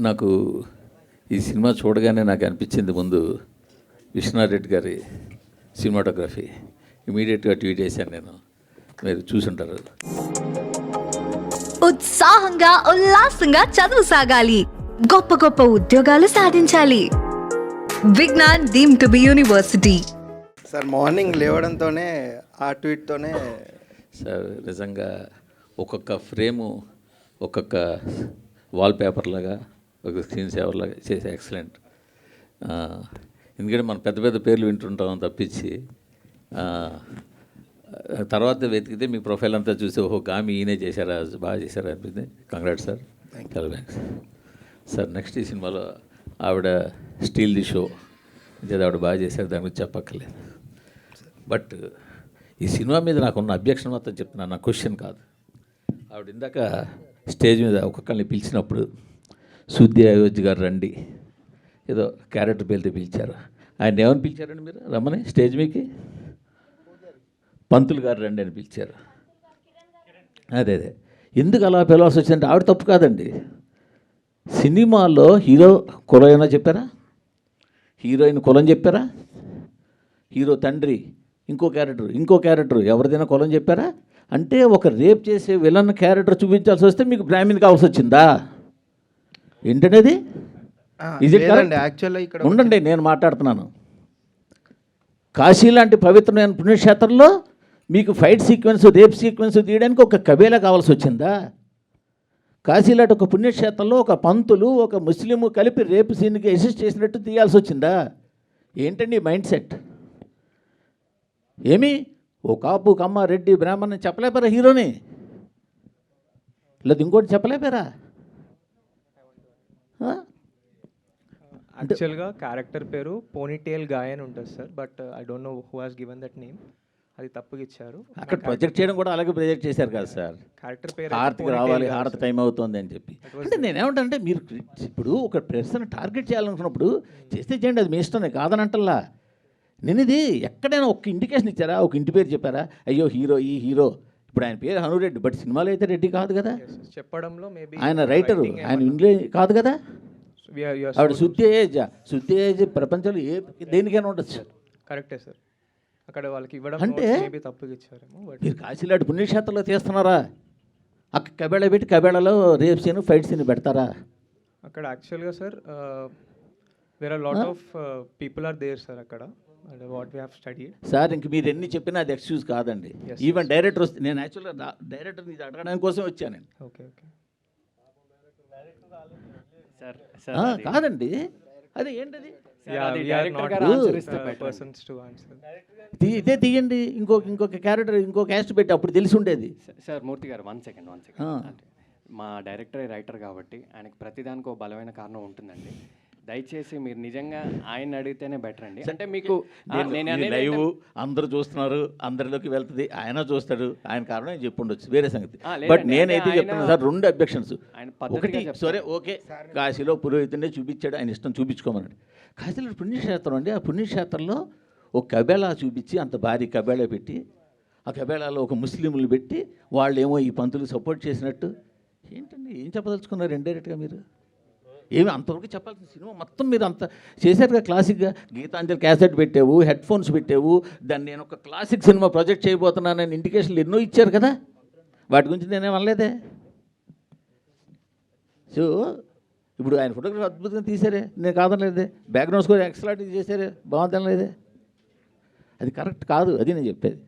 నాకు ఈ సినిమా చూడగానే నాకు అనిపించింది ముందు విశ్వనాథ్ గారి సినిమాటోగ్రఫీ. ఇమీడియట్గా ట్వీట్ చేశాను నేను. మీరు చూసుంటారు. ఉత్సాహంగా ఉల్లాసంగా చదువు సాగాలి. గొప్ప గొప్ప ఉద్యోగాలు సాధించాలి. Vignan deem to be university. Sir morning లేవడంతోనే ఆ ట్వీట్తోనే సార్ నిజంగా ఒక్కొక్క ఫ్రేము ఒక్కొక్క వాల్ పేపర్ లాగా ఒక స్క్రీన్ సేవర్ లాగా చేసే ఎక్సలెంట్ ఎందుకంటే మనం పెద్ద పెద్ద పేర్లు వింటుంటాం తప్పించి తర్వాత వెతికితే మీ ప్రొఫైల్ అంతా చూసి ఓహో గామి ఈయనే చేశారా బాగా చేశారా అనిపించింది కంగ్రాట్ సార్ చాలా థ్యాంక్స్ సార్ నెక్స్ట్ ఈ సినిమాలో ఆవిడ స్టీల్ ది షో ఇది ఆవిడ బాగా చేశారు దాని గురించి చెప్పక్కర్లేదు. బట్ ఈ సినిమా మీద నాకున్న అబ్జెక్షన్ మాత్రం చెప్తున్నాను నా క్వశ్చన్ కాదు. ఆవిడ ఇందాక స్టేజ్ మీద ఒక్కొక్కరిని పిలిచినప్పుడు సుద్ది అయోధ్య గారు రండి. ఏదో క్యారెక్టర్ పేరుతో పిలిచారు. ఆయన ఏమని పిలిచారండి మీరు? రమ్మని. స్టేజ్ మీకి? పంతులు గారు రండి అని పిలిచారు. అదే అదే. ఎందుకు అలా పిలవాల్సి వచ్చిందంటే ఆవిడ తప్పు కాదండి. సినిమాలో హీరో కులం ఏమైనా చెప్పారా? హీరోయిన్ కులం చెప్పారా? హీరో తండ్రి ఇంకో క్యారెక్టర్ ఇంకో క్యారెక్టర్ ఎవరిదైనా కులం చెప్పారా? అంటే ఒక రేప్ చేసే విలన్ క్యారెక్టర్ చూపించాల్సి వస్తే మీకు బ్రాహ్మణ్ కావాల్సి వచ్చిందా? ఏంటనేది? యాక్చువల్గా ఇక్కడ ఉండండి నేను మాట్లాడుతున్నాను. కాశీ లాంటి పవిత్రమైన పుణ్యక్షేత్రంలో మీకు ఫైట్ సీక్వెన్స్ రేప్ సీక్వెన్స్ తీయడానికి ఒక కబేలా కావాల్సి వచ్చిందా? కాశీ లాంటి ఒక పుణ్యక్షేత్రంలో ఒక పంతులు ఒక ముస్లిము కలిపి రేపు సీన్కి అసిస్ట్ చేసినట్టు తీయాల్సి వచ్చిందా? ఏంటండి మైండ్ సెట్ ఏమి? ఓ కాపు కమ్మ రెడ్డి బ్రాహ్మణ్ చెప్పలేపారా హీరోని? లేదు ఇంకోటి చెప్పలేపారా? యాక్చువల్గా క్యారెక్టర్ పేరు పోనీటేల్ గాయ్ అని ఉంటుంది sir but I don't know who has given that name అది తప్పుగా ఇచ్చారు. అక్కడ ప్రొజెక్ట్ చేయడం కూడా అలాగే ప్రొజెక్ట్ చేశారు కదా సార్. క్యారెక్టర్ పేరు హారతికి రావాలి హారతి టైం అవుతుంది అని చెప్పి. అంటే నేనేమంటానంటే మీరు ఇప్పుడు ఒక పర్సన్ టార్గెట్ చేయాలనుకున్నప్పుడు చేస్తే చేయండి అది మీ ఇష్టం నేను కాదనంటల్లా. నేను ఇది ఎక్కడైనా ఒక ఇండికేషన్ ఇచ్చారా? ఒక ఇంటి పేరు చెప్పారా? అయ్యో హీరో ఈ హీరో ఇప్పుడు ఆయన పేరు హనురెడ్డి బట్ సినిమాలో అయితే రెడ్డి కాదు కదా? చెప్పడంలో మేబీ ఆయన రైటరు ఆయన ఇంగ్లీ కాదు కదా? ఆవిడ శుద్ధి ఏజ్ శుద్ధి ఏజ్ ప్రపంచంలో ఏ దేనికైనా ఉండొచ్చు. కరెక్టే సార్ అక్కడ వాళ్ళకి ఇవ్వడం అంటే- తప్పుగా ఇచ్చారేమో మీరు కాశీలాంటి పుణ్యక్షేత్రంలో తీస్తున్నారా? అక్కడ కబేళ పెట్టి కబేళలో రేప్ సీన్ ఫైట్ సీన్ పెడతారా? అక్కడ యాక్చువల్గా sir where are lot of people are there sir అక్కడ. What we have studied sir ఇంక మీరు ఎన్ని చెప్పినా అది ఎక్స్క్యూజ్ కాదండి. ఈవెన్ డైరెక్టర్ వస్తే నేను యాక్చువల్గా డైరెక్టర్ ఇది అడగడానికి కోసం వచ్చాను నేను. ఓకే ఓకే సార్ కాదండి. అది ఏంటది? Uh, ఇదే తీయండి. ఇంకొక ఇంకొక క్యారెక్టర్ ఇంకో క్యాస్ట్ పెట్టి అప్పుడు తెలిసి ఉండేది. సార్ మూర్తి గారు వన్ సెకండ్ వన్. సెకండ్ మా డైరెక్టర్ రైటర్ కాబట్టి ఆయనకి ప్రతిదానికి ఒక బలమైన కారణం ఉంటుందండి. దయచేసి మీరు నిజంగా ఆయన అడిగితేనే బెటర్ అండి. అంటే మీకు లైవ్ అందరూ చూస్తున్నారు అందరిలోకి వెళ్తుంది ఆయన చూస్తాడు ఆయన కారణం ఆయన చెప్పుండొచ్చు వేరే సంగతి. బట్ నేనైతే చెప్తున్నాను సార్ రెండు అబ్జెక్షన్స్ ఒకటి. సరే ఓకే. కాశీలో పురోహితుడినే చూపించాడు ఆయన ఇష్టం చూపించుకోమన్నాడు. కాశీలో పుణ్యక్షేత్రం అండి ఆ పుణ్యక్షేత్రంలో ఒక కబేళా చూపించి అంత భారీ కబేళా పెట్టి ఆ కబేళాలో ఒక ముస్లింలు పెట్టి వాళ్ళు ఏమో ఈ పంతులు సపోర్ట్ చేసినట్టు. ఏంటండి ఏం చెప్పదలుచుకున్నారు ఇండైరెక్ట్గా మీరు? ఏమి అంతవరకు చెప్పాల్సిన సినిమా మొత్తం మీరు అంత చేశారుగా క్లాసిక్గా గీతాంజలి క్యాసెట్ పెట్టావు హెడ్ ఫోన్స్ పెట్టావు దాన్ని నేను ఒక క్లాసిక్ సినిమా ప్రొజెక్ట్ చేయబోతున్నానని ఇండికేషన్లు ఎన్నో ఇచ్చారు కదా. వాటి గురించి నేనేం అనలేదే. సో ఇప్పుడు ఆయన ఫోటోగ్రఫీ అద్భుతంగా తీశారే. నేను కాదనలేదే. బ్యాక్గ్రౌండ్ స్కోర్ ఎక్సలెంట్ చేశారే. బాగుందనలేదే అది కరెక్ట్ కాదు అది నేను చెప్పేది.